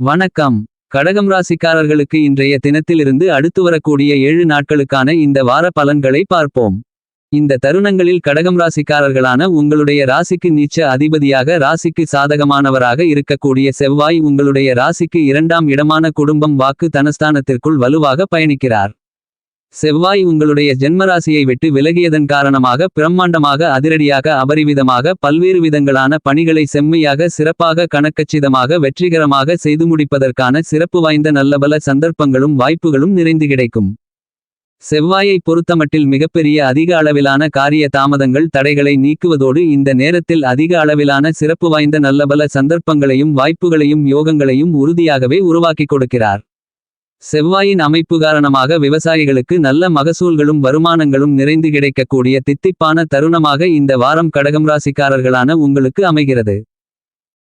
வணக்கம். கடகம் ராசிக்காரர்களுக்கு இன்றைய தினத்திலிருந்து அடுத்து வரக்கூடிய ஏழு நாட்களுக்கான இந்த வார பலன்களை பார்ப்போம். இந்த தருணங்களில் கடகம் ராசிக்காரர்களான உங்களுடைய ராசிக்கு நீச்ச அதிபதியாக ராசிக்கு சாதகமானவராக இருக்கக்கூடிய செவ்வாய் உங்களுடைய ராசிக்கு இரண்டாம் இடமான குடும்பம் வாக்கு தனஸ்தானத்திற்குள் வலுவாக பயணிக்கிறார். செவ்வாய் உங்களுடைய ஜென்மராசியை விட்டு விலகியதன் காரணமாக பிரம்மாண்டமாக அதிரடியாக அபரிவிதமாக பல்வேறு விதங்களான பணிகளை செம்மையாக சிறப்பாக கணக்கச்சிதமாக வெற்றிகரமாக செய்து முடிப்பதற்கான சிறப்பு வாய்ந்த நல்லபல சந்தர்ப்பங்களும் வாய்ப்புகளும் நிறைந்து கிடைக்கும். செவ்வாயை பொறுத்தமட்டில் மிகப்பெரிய அதிக அளவிலான காரிய தாமதங்கள் தடைகளை நீக்குவதோடு இந்த நேரத்தில் அதிக அளவிலான சிறப்பு வாய்ந்த நல்லபல சந்தர்ப்பங்களையும் வாய்ப்புகளையும் யோகங்களையும் உறுதியாகவே உருவாக்கிக் கொடுக்கிறார். செவ்வாயின் அமைப்பு காரணமாக விவசாயிகளுக்கு நல்ல மகசூல்களும் வருமானங்களும் நிறைந்து கிடைக்கக்கூடிய தித்திப்பான தருணமாக இந்த வாரம் கடகம் ராசிக்காரர்களான உங்களுக்கு அமைகிறது.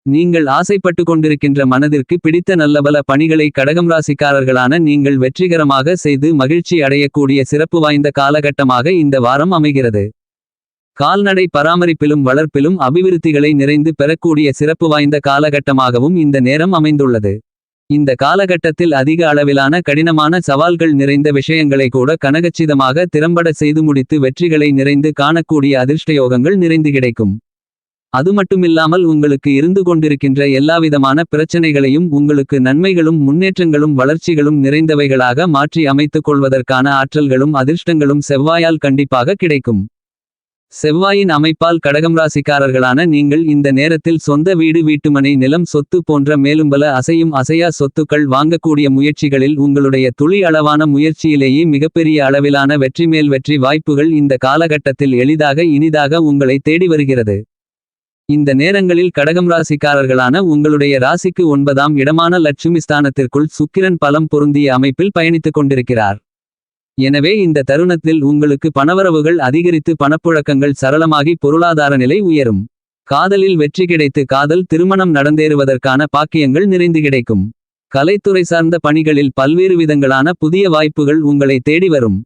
நீங்கள் ஆசைப்பட்டு கொண்டிருக்கின்ற மனதிற்கு பிடித்த நல்லபல பணிகளை கடகம் ராசிக்காரர்களான நீங்கள் வெற்றிகரமாக செய்து மகிழ்ச்சி அடையக்கூடிய சிறப்பு வாய்ந்த காலகட்டமாக இந்த வாரம் அமைகிறது. கால்நடை பராமரிப்பிலும் வளர்ப்பிலும் அபிவிருத்திகளை நிறைந்து பெறக்கூடிய சிறப்பு வாய்ந்த காலகட்டமாகவும் இந்த நேரம் அமைந்துள்ளது. இந்த காலகட்டத்தில் அதிக அளவிலான கடினமான சவால்கள் நிறைந்த விஷயங்களை கூட கனகச்சிதமாக திறம்பட செய்து முடித்து வெற்றிகளை நிறைந்து காணக்கூடிய அதிர்ஷ்டயோகங்கள் நிறைந்து கிடைக்கும். அது மட்டுமில்லாமல் உங்களுக்கு இருந்து கொண்டிருக்கின்ற எல்லாவிதமான பிரச்சனைகளையும் உங்களுக்கு நன்மைகளும் முன்னேற்றங்களும் வளர்ச்சிகளும் நிறைந்தவைகளாக மாற்றி அமைத்துக் கொள்வதற்கான ஆற்றல்களும் அதிர்ஷ்டங்களும் செவ்வாயால் கண்டிப்பாக கிடைக்கும். செவ்வாயின் அமைப்பால் கடகம் ராசிக்காரர்களான நீங்கள் இந்த நேரத்தில் சொந்த வீடு வீட்டுமனை நிலம் சொத்து போன்ற மேலும்பல அசையும் அசையா சொத்துக்கள் வாங்கக்கூடிய முயற்சிகளில் உங்களுடைய துளி அளவான முயற்சியிலேயே மிகப்பெரிய அளவிலான வெற்றி மேல் வெற்றி வாய்ப்புகள் இந்த காலகட்டத்தில் எளிதாக இனிதாக உங்களை தேடி வருகிறது. இந்த நேரங்களில் கடகம் ராசிக்காரர்களான உங்களுடைய ராசிக்கு ஒன்பதாம் இடமான லட்சுமி ஸ்தானத்திற்குள் சுக்கிரன் பலம் பொருந்திய அமைப்பில் பயணித்துக் கொண்டிருக்கிறார். எனவே இந்த தருணத்தில் உங்களுக்கு பணவரவுகள் அதிகரித்து பணப்புழக்கங்கள் சரளமாகி பொருளாதார நிலை உயரும். காதலில் வெற்றி கிடைத்து காதல் திருமணம் நடந்தேறுவதற்கான பாக்கியங்கள் நிறைந்து கிடைக்கும். கலைத்துறை சார்ந்த பணிகளில் பல்வேறு விதங்களான புதிய வாய்ப்புகள் உங்களை தேடி வரும்.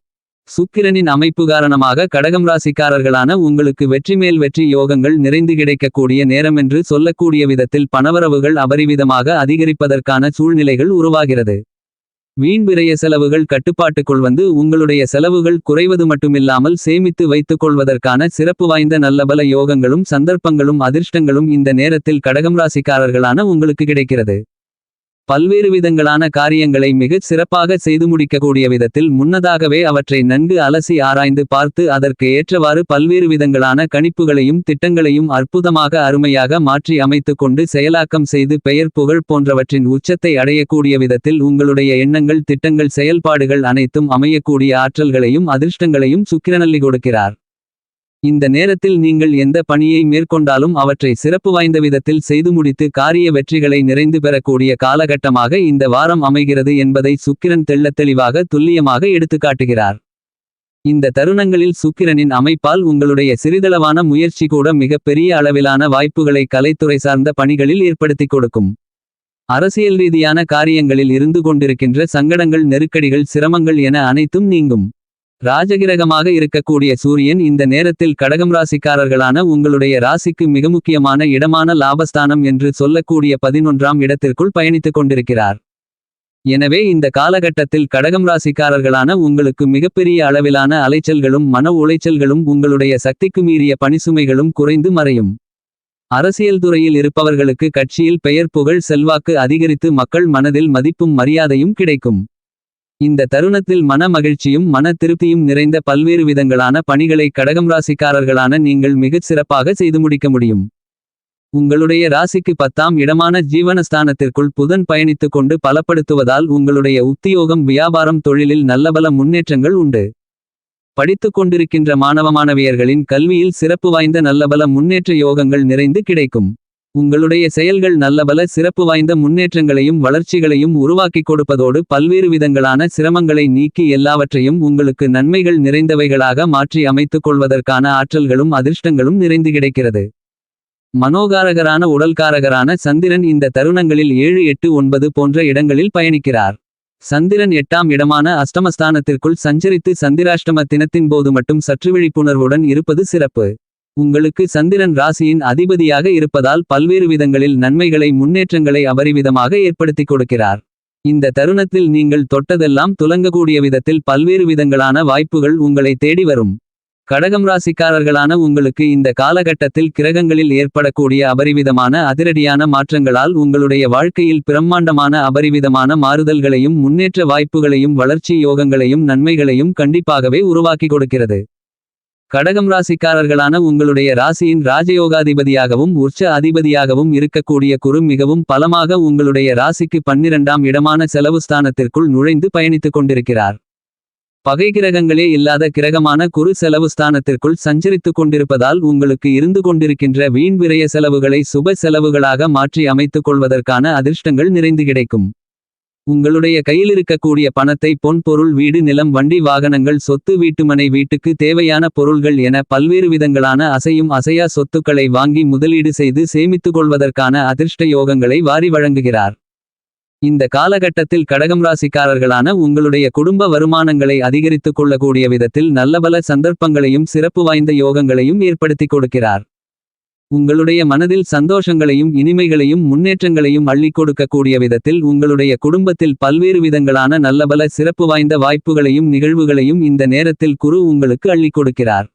சுக்கிரனின் அமைப்பு காரணமாக கடகம் ராசிக்காரர்களான உங்களுக்கு வெற்றி மேல் வெற்றி யோகங்கள் நிறைந்து கிடைக்கக்கூடிய நேரமென்று சொல்லக்கூடிய விதத்தில் பணவரவுகள் அபரிவிதமாக அதிகரிப்பதற்கான சூழ்நிலைகள் உருவாகிறது. மீன் விரய செலவுகள் கட்டுப்பாட்டுக்குள் வந்து உங்களுடைய செலவுகள் குறைவது மட்டுமில்லாமல் சேமித்து வைத்துக் கொள்வதற்கான சிறப்பு வாய்ந்த நல்லபல யோகங்களும் சந்தர்ப்பங்களும் அதிர்ஷ்டங்களும் இந்த நேரத்தில் கடகம் ராசிக்காரர்களான உங்களுக்கு கிடைக்கிறது. பல்வேறு விதங்களான காரியங்களை மிகச் சிறப்பாக செய்து முடிக்கக்கூடிய விதத்தில் முன்னதாகவே அவற்றை நன்கு அலசி ஆராய்ந்து பார்த்து அதற்கு ஏற்றவாறு பல்வேறு விதங்களான கணிப்புகளையும் திட்டங்களையும் அற்புதமாக அருமையாக மாற்றி அமைத்து கொண்டு செயலாக்கம் செய்து பெயர் புகழ் போன்றவற்றின் உச்சத்தை அடையக்கூடிய விதத்தில் உங்களுடைய எண்ணங்கள் திட்டங்கள் செயல்பாடுகள் அனைத்தும் அமையக்கூடிய ஆற்றல்களையும் அதிர்ஷ்டங்களையும் சுக்கிரநல்லி கொடுக்கிறார். இந்த நேரத்தில் நீங்கள் எந்த பணியை மேற்கொண்டாலும் அவற்றை சிறப்பு வாய்ந்த விதத்தில் செய்து முடித்து காரிய வெற்றிகளை நிறைந்து பெறக்கூடிய காலகட்டமாக இந்த வாரம் அமைகிறது என்பதை சுக்கிரன் தெள்ளத் தெளிவாக துல்லியமாக எடுத்துக்காட்டுகிறார். இந்த தருணங்களில் சுக்கிரனின் அமைப்பால் உங்களுடைய சிறிதளவான முயற்சி கூட மிகப்பெரிய அளவிலான வாய்ப்புகளை கலைத்துறை சார்ந்த பணிகளில் ஏற்படுத்திக் கொடுக்கும். அரசியல் ரீதியான காரியங்களில் இருந்து கொண்டிருக்கின்ற சங்கடங்கள் நெருக்கடிகள் சிரமங்கள் என அனைத்தும் நீங்கும். ராஜகிரகமாக இருக்கக்கூடிய சூரியன் இந்த நேரத்தில் கடகம் ராசிக்காரர்களான உங்களுடைய ராசிக்கு மிக முக்கியமான இடமான லாபஸ்தானம் என்று சொல்லக்கூடிய பதினொன்றாம் இடத்திற்குள் பயணித்துக் கொண்டிருக்கிறார். எனவே இந்த காலகட்டத்தில் கடகம் ராசிக்காரர்களான உங்களுக்கு மிகப்பெரிய அளவிலான அலைச்சல்களும் மன உளைச்சல்களும் உங்களுடைய சக்திக்கு மீறிய பணிசுமைகளும் குறைந்து மறையும். அரசியல் துறையில் இருப்பவர்களுக்கு கட்சியில் பெயர் புகழ் செல்வாக்கு அதிகரித்து மக்கள் மனதில் மதிப்பும் மரியாதையும் கிடைக்கும். இந்த தருணத்தில் மன மகிழ்ச்சியும் மன திருப்தியும் நிறைந்த பல்வேறு விதங்களான பணிகளை கடகம் ராசிக்காரர்களான நீங்கள் மிகச் சிறப்பாக செய்து முடிக்க முடியும். உங்களுடைய ராசிக்கு பத்தாம் இடமான ஜீவனஸ்தானத்திற்குள் புதன் பயணித்துக் கொண்டு பலப்படுத்துவதால் உங்களுடைய உத்தியோகம் வியாபாரம் தொழிலில் நல்லபல முன்னேற்றங்கள் உண்டு. படித்துக் கொண்டிருக்கின்ற மாணவ மாணவியர்களின் கல்வியில் சிறப்பு வாய்ந்த நல்லபல முன்னேற்ற யோகங்கள் நிறைந்து கிடைக்கும். உங்களுடைய செயல்கள் நல்லபல சிறப்பு வாய்ந்த முன்னேற்றங்களையும் வளர்ச்சிகளையும் உருவாக்கிக் கொடுப்பதோடு பல்வேறு விதங்களான சிரமங்களை நீக்கி எல்லாவற்றையும் உங்களுக்கு நன்மைகள் நிறைந்தவைகளாக மாற்றி அமைத்துக் கொள்வதற்கான ஆற்றல்களும் அதிர்ஷ்டங்களும் நிறைந்து கிடைக்கிறது. மனோகாரகரான உடல்காரகரான சந்திரன் இந்த தருணங்களில் ஏழு எட்டு ஒன்பது போன்ற இடங்களில் பயணிக்கிறார். சந்திரன் எட்டாம் இடமான அஷ்டமஸ்தானத்திற்குள் சஞ்சரித்து சந்திராஷ்டம தினத்தின் போது மட்டும் சற்று விழிப்புணர்வுடன் இருப்பது சிறப்பு. உங்களுக்கு சந்திரன் ராசியின் அதிபதியாக இருப்பதால் பல்வேறு விதங்களில் நன்மைகளை முன்னேற்றங்களை அபரிவிதமாக ஏற்படுத்திக் கொடுக்கிறார். இந்த தருணத்தில் நீங்கள் தொட்டதெல்லாம் துலங்கக்கூடிய விதத்தில் பல்வேறு விதங்களான வாய்ப்புகள் உங்களை தேடி வரும். கடகம் ராசிக்காரர்களான உங்களுக்கு இந்த காலகட்டத்தில் கிரகங்களில் ஏற்படக்கூடிய அபரிவிதமான அதிரடியான மாற்றங்களால் உங்களுடைய வாழ்க்கையில் பிரம்மாண்டமான அபரிவிதமான மாறுதல்களையும் முன்னேற்ற வாய்ப்புகளையும் வளர்ச்சி யோகங்களையும் நன்மைகளையும் கண்டிப்பாகவே உருவாக்கி கொடுக்கிறது. கடகம் ராசிக்காரர்களான உங்களுடைய ராசியின் ராஜயோகாதிபதியாகவும் உற்ச அதிபதியாகவும் இருக்கக்கூடிய குரு மிகவும் பலமாக உங்களுடைய ராசிக்கு பன்னிரண்டாம் இடமான செலவு ஸ்தானத்திற்குள் நுழைந்து பயணித்துக் கொண்டிருக்கிறார். பகை கிரகங்களே இல்லாத கிரகமான குரு செலவு ஸ்தானத்திற்குள் சஞ்சரித்துக் கொண்டிருப்பதால் உங்களுக்கு இருந்து கொண்டிருக்கின்ற வீண் விரய செலவுகளை சுப செலவுகளாக மாற்றி அமைத்துக் கொள்வதற்கான அதிர்ஷ்டங்கள் நிறைந்து கிடைக்கும். உங்களுடைய கையிலிருக்கக்கூடிய பணத்தை பொன் பொருள் வீடு நிலம் வண்டி வாகனங்கள் சொத்து வீட்டுமனை வீட்டுக்கு தேவையான பொருள்கள் என பல்வேறு விதங்களான அசையும் அசையா சொத்துக்களை வாங்கி முதலீடு செய்து சேமித்துக் கொள்வதற்கான அதிர்ஷ்ட யோகங்களை வாரி வழங்குகிறார். இந்த காலகட்டத்தில் கடகம் ராசிக்காரர்களான உங்களுடைய குடும்ப வருமானங்களை அதிகரித்துக் கொள்ளக்கூடிய விதத்தில் நல்லபல சந்தர்ப்பங்களையும் சிறப்பு வாய்ந்த யோகங்களையும் ஏற்படுத்திக் கொடுக்கிறார். உங்களுடைய மனதில் சந்தோஷங்களையும் இனிமைகளையும் முன்னேற்றங்களையும் அள்ளிக் கொடுக்கக்கூடிய விதத்தில் உங்களுடைய குடும்பத்தில் பல்வேறு விதங்களான நல்லபல சிறப்பு வாய்ந்த வாய்ப்புகளையும் நிகழ்வுகளையும் இந்த நேரத்தில் குரு உங்களுக்கு அள்ளிக் கொடுக்கிறார்.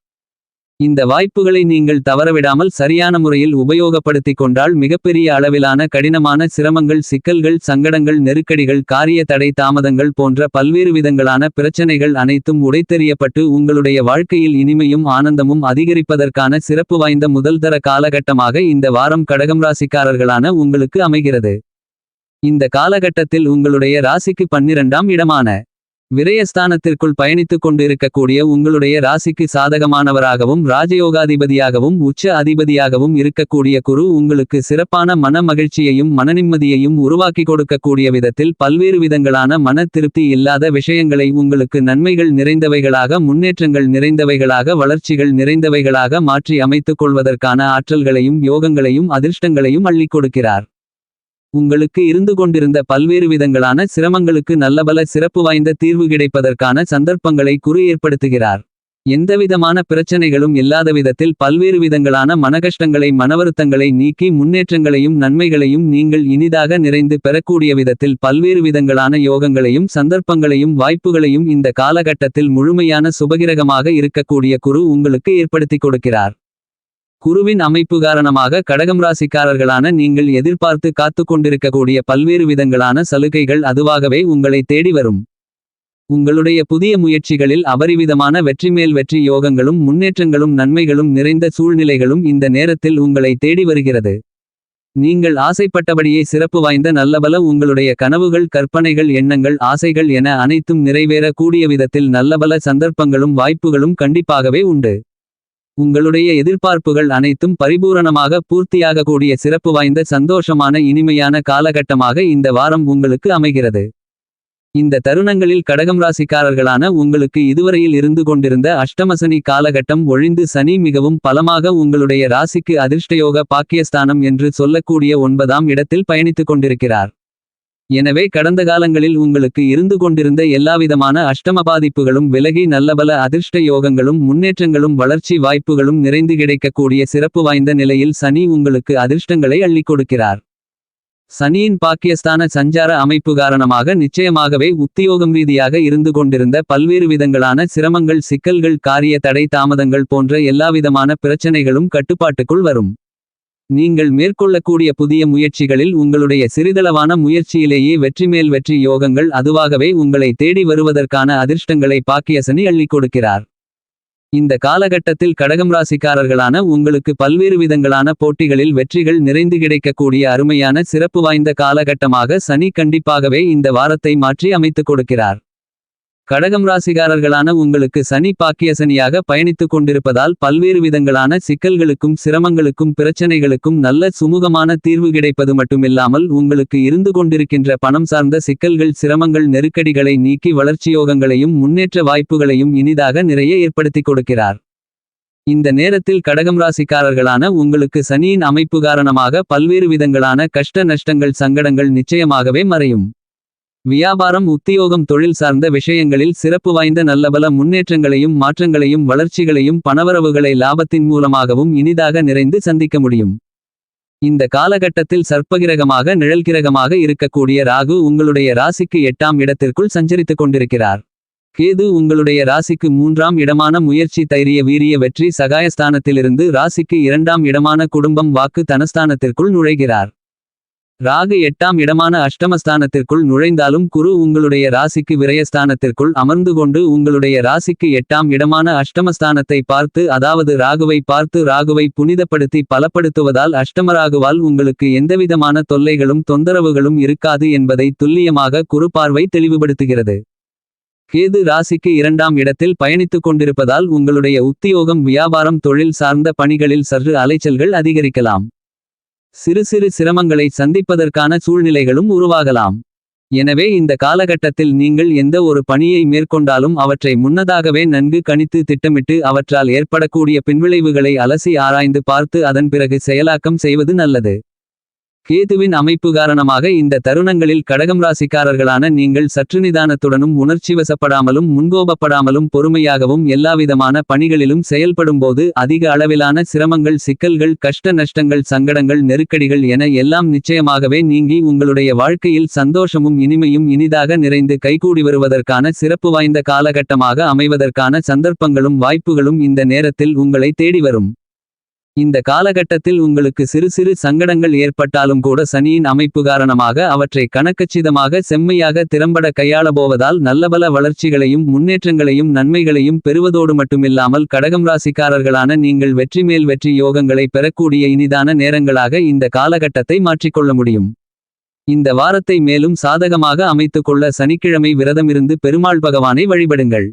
இந்த வாய்ப்புகளை நீங்கள் தவறவிடாமல் சரியான முறையில் உபயோகப்படுத்திக் கொண்டால் மிகப்பெரிய அளவிலான கடினமான சிரமங்கள் சிக்கல்கள் சங்கடங்கள் நெருக்கடிகள் காரிய தடை தாமதங்கள் போன்ற பல்வேறு விதங்களான பிரச்சனைகள் அனைத்தும் உடைத்தெறியப்பட்டு உங்களுடைய வாழ்க்கையில் இனிமையும் ஆனந்தமும் அதிகரிப்பதற்கான சிறப்பு வாய்ந்த முதல்தர காலகட்டமாக இந்த வாரம் கடகம் ராசிக்காரர்களான உங்களுக்கு அமைகிறது. இந்த காலகட்டத்தில் உங்களுடைய ராசிக்கு பன்னிரண்டாம் இடமான விரயஸ்தானத்திற்குள் பயணித்துக் கொண்டிருக்கக்கூடிய உங்களுடைய ராசிக்கு சாதகமானவராகவும் ராஜயோகாதிபதியாகவும் உச்ச அதிபதியாகவும் இருக்கக்கூடிய குரு உங்களுக்கு சிறப்பான மன மகிழ்ச்சியையும் மனநிம்மதியையும் உருவாக்கி கொடுக்கக்கூடிய விதத்தில் பல்வேறு விதங்களான மன திருப்தி இல்லாத விஷயங்களை உங்களுக்கு நன்மைகள் நிறைந்தவைகளாக முன்னேற்றங்கள் நிறைந்தவைகளாக வளர்ச்சிகள் நிறைந்தவைகளாக மாற்றி அமைத்துக் கொள்வதற்கான ஆற்றல்களையும் யோகங்களையும் அதிர்ஷ்டங்களையும் அள்ளிக் கொடுக்கிறார். உங்களுக்கு இருந்து கொண்டிருந்த பல்வேறு விதங்களான சிரமங்களுக்கு நல்லபல சிறப்பு வாய்ந்த தீர்வு கிடைப்பதற்கான சந்தர்ப்பங்களை குறு ஏற்படுத்துகிறார். எந்தவிதமான பிரச்சனைகளும் இல்லாத விதத்தில் பல்வேறு விதங்களான மனகஷ்டங்களை மனவருத்தங்களை நீக்கி முன்னேற்றங்களையும் நன்மைகளையும் நீங்கள் இனிதாக நிறைந்து பெறக்கூடிய விதத்தில் பல்வேறு விதங்களான யோகங்களையும் சந்தர்ப்பங்களையும் வாய்ப்புகளையும் இந்த காலகட்டத்தில் முழுமையான சுபகிரகமாக இருக்கக்கூடிய குரு உங்களுக்கு ஏற்படுத்திக் கொடுக்கிறார். குருவின் அமைப்பு காரணமாக கடகம் ராசிக்காரர்களான நீங்கள் எதிர்பார்த்து காத்து கொண்டிருக்கக்கூடிய பல்வேறு விதங்களான சலுகைகள் அதுவாகவே உங்களை தேடி வரும். உங்களுடைய புதிய முயற்சிகளில் அபரிவிதமான வெற்றிமேல் வெற்றி யோகங்களும் முன்னேற்றங்களும் நன்மைகளும் நிறைந்த சூழ்நிலைகளும் இந்த நேரத்தில் உங்களை தேடி வருகிறது. நீங்கள் ஆசைப்பட்டபடியே சிறப்பு வாய்ந்த நல்லபல உங்களுடைய கனவுகள் கற்பனைகள் எண்ணங்கள் ஆசைகள் என அனைத்தும் நிறைவேற கூடிய விதத்தில் நல்லபல சந்தர்ப்பங்களும் வாய்ப்புகளும் கண்டிப்பாகவே உண்டு. உங்களுடைய எதிர்பார்ப்புகள் அனைத்தும் பரிபூரணமாக பூர்த்தியாகக்கூடிய சிறப்பு வாய்ந்த சந்தோஷமான இனிமையான காலகட்டமாக இந்த வாரம் உங்களுக்கு அமைகிறது. இந்த தருணங்களில் கடகம் ராசிக்காரர்களான உங்களுக்கு இதுவரையில் இருந்து கொண்டிருந்த அஷ்டமசனி காலகட்டம் ஒழிந்து சனி மிகவும் பலமாக உங்களுடைய ராசிக்கு அதிர்ஷ்டயோக பாக்கியஸ்தானம் என்று சொல்லக்கூடிய ஒன்பதாம் இடத்தில் பயணித்துக் கொண்டிருக்கிறார். எனவே கடந்த காலங்களில் உங்களுக்கு இருந்து கொண்டிருந்த எல்லாவிதமான அஷ்டம பாதிப்புகளும் விலகி நல்லபல அதிர்ஷ்ட யோகங்களும் முன்னேற்றங்களும் வளர்ச்சி வாய்ப்புகளும் நிறைந்து கிடைக்கக்கூடிய சிறப்பு வாய்ந்த நிலையில் சனி உங்களுக்கு அதிர்ஷ்டங்களை அள்ளிக் கொடுக்கிறார். சனியின் பாக்கியஸ்தான சஞ்சார அமைப்பு காரணமாக நிச்சயமாகவே உத்தியோகம் ரீதியாக இருந்து கொண்டிருந்த பல்வேறு விதங்களான சிரமங்கள் சிக்கல்கள் காரிய தடை தாமதங்கள் போன்ற எல்லாவிதமான பிரச்சனைகளும் கட்டுப்பாட்டுக்குள் வரும். நீங்கள் மேற்கொள்ளக்கூடிய புதிய முயற்சிகளில் உங்களுடைய சிறிதளவான முயற்சியிலேயே வெற்றிமேல் வெற்றி யோகங்கள் அதுவாகவே உங்களை தேடி வருவதற்கான அதிர்ஷ்டங்களை பாக்கியசனி அள்ளிக் கொடுக்கிறார். இந்த காலகட்டத்தில் கடகம் ராசிக்காரர்களான உங்களுக்கு பல்வேறு விதங்களான போட்டிகளில் வெற்றிகள் நிறைந்து கிடைக்கக்கூடிய அருமையான சிறப்பு வாய்ந்த காலகட்டமாக சனி கண்டிப்பாகவே இந்த வாரத்தை மாற்றி அமைத்துக் கொடுக்கிறார். கடகம் ராசிகாரர்களான உங்களுக்கு சனி பாக்கிய சனியாக பயணித்துக் கொண்டிருப்பதால் பல்வேறு விதங்களான சிக்கல்களுக்கும் சிரமங்களுக்கும் பிரச்சனைகளுக்கும் நல்ல சுமூகமான தீர்வு கிடைப்பது மட்டுமில்லாமல் உங்களுக்கு இருந்து கொண்டிருக்கின்ற பணம் சார்ந்த சிக்கல்கள் சிரமங்கள் நெருக்கடிகளை நீக்கி வளர்ச்சியோகங்களையும் முன்னேற்ற வாய்ப்புகளையும் இனிதாக நிறைய ஏற்படுத்திக் கொடுக்கிறார். இந்த நேரத்தில் கடகம் ராசிக்காரர்களான உங்களுக்கு சனியின் அமைப்பு காரணமாக பல்வேறு விதங்களான கஷ்ட நஷ்டங்கள் சங்கடங்கள் நிச்சயமாகவே மறையும். வியாபாரம் உத்தியோகம் தொழில் சார்ந்த விஷயங்களில் சிறப்பு வாய்ந்த நல்லபல முன்னேற்றங்களையும் மாற்றங்களையும் வளர்ச்சிகளையும் பணவரவுகளை லாபத்தின் மூலமாகவும் இனிதாக நிறைந்து சந்திக்க முடியும். இந்த காலகட்டத்தில் சர்ப்பகிரகமாக நிழல்கிரகமாக இருக்கக்கூடிய ராகு உங்களுடைய ராசிக்கு எட்டாம் இடத்திற்குள் சஞ்சரித்துக் கொண்டிருக்கிறார். கேது உங்களுடைய ராசிக்கு மூன்றாம் இடமான முயற்சி தைரிய வீரிய வெற்றி சகாயஸ்தானத்திலிருந்து ராசிக்கு இரண்டாம் இடமான குடும்பம் வாக்கு தனஸ்தானத்திற்குள் நுழைகிறார். ராகு எட்டாம் இடமான அஷ்டமஸ்தானத்திற்குள் நுழைந்தாலும் குரு உங்களுடைய ராசிக்கு விரயஸ்தானத்திற்குள் அமர்ந்து கொண்டு உங்களுடைய ராசிக்கு எட்டாம் இடமான அஷ்டமஸ்தானத்தை பார்த்து அதாவது ராகுவை பார்த்து ராகுவை புனிதப்படுத்தி பலப்படுத்துவதால் அஷ்டமராகுவால் உங்களுக்கு எந்தவிதமான தொல்லைகளும் தொந்தரவுகளும் இருக்காது என்பதை துல்லியமாக குரு பார்வை தெளிவுபடுத்துகிறது. கேது ராசிக்கு இரண்டாம் இடத்தில் பயணித்துக் கொண்டிருப்பதால் உங்களுடைய உத்தியோகம் வியாபாரம் தொழில் சார்ந்த பணிகளில் சற்று அலைச்சல்கள் அதிகரிக்கலாம். சிறு சிறு சிரமங்களை சந்திப்பதற்கான சூழ்நிலைகளும் உருவாகலாம். எனவே இந்த காலகட்டத்தில் நீங்கள் எந்த ஒரு பணியை மேற்கொண்டாலும் அவற்றை முன்னதாகவே நன்கு கணித்து திட்டமிட்டு அவற்றால் ஏற்படக்கூடிய பின்விளைவுகளை அலசி ஆராய்ந்து பார்த்து அதன் பிறகு செயலாக்கம் செய்வது நல்லது. கேதுவின் அமைப்பு காரணமாக இந்த தருணங்களில் கடகம் ராசிக்காரர்களான நீங்கள் சற்று நிதானத்துடனும் உணர்ச்சிவசப்படாமலும் முன்கோபப்படாமலும் பொறுமையாகவும் எல்லாவிதமான பணிகளிலும் செயல்படும்போது அதிக அளவிலான சிரமங்கள் சிக்கல்கள் கஷ்ட நஷ்டங்கள் சங்கடங்கள் நெருக்கடிகள் என எல்லாம் நிச்சயமாகவே நீங்கி உங்களுடைய வாழ்க்கையில் சந்தோஷமும் இனிமையும் இனிதாக நிறைந்து கைகூடி வருவதற்கான சிறப்பு வாய்ந்த காலகட்டமாக அமைவதற்கான சந்தர்ப்பங்களும் வாய்ப்புகளும் இந்த நேரத்தில் உங்களை தேடி வரும். இந்த காலகட்டத்தில் உங்களுக்கு சிறு சிறு சங்கடங்கள் ஏற்பட்டாலும் கூட சனியின் அமைப்பு காரணமாக அவற்றை கணக்கச்சிதமாக செம்மையாக திறம்பட கையாளப்போவதால் நல்லபல வளர்ச்சிகளையும் முன்னேற்றங்களையும் நன்மைகளையும் பெறுவதோடு மட்டுமில்லாமல் கடகம் ராசிக்காரர்களான நீங்கள் வெற்றி மேல் வெற்றி யோகங்களை பெறக்கூடிய இனிதான நேரங்களாக இந்த காலகட்டத்தை மாற்றிக்கொள்ள முடியும். இந்த வாரத்தை மேலும் சாதகமாக அமைத்துக்கொள்ள சனிக்கிழமை விரதமிருந்து பெருமாள் பகவானை வழிபடுங்கள்.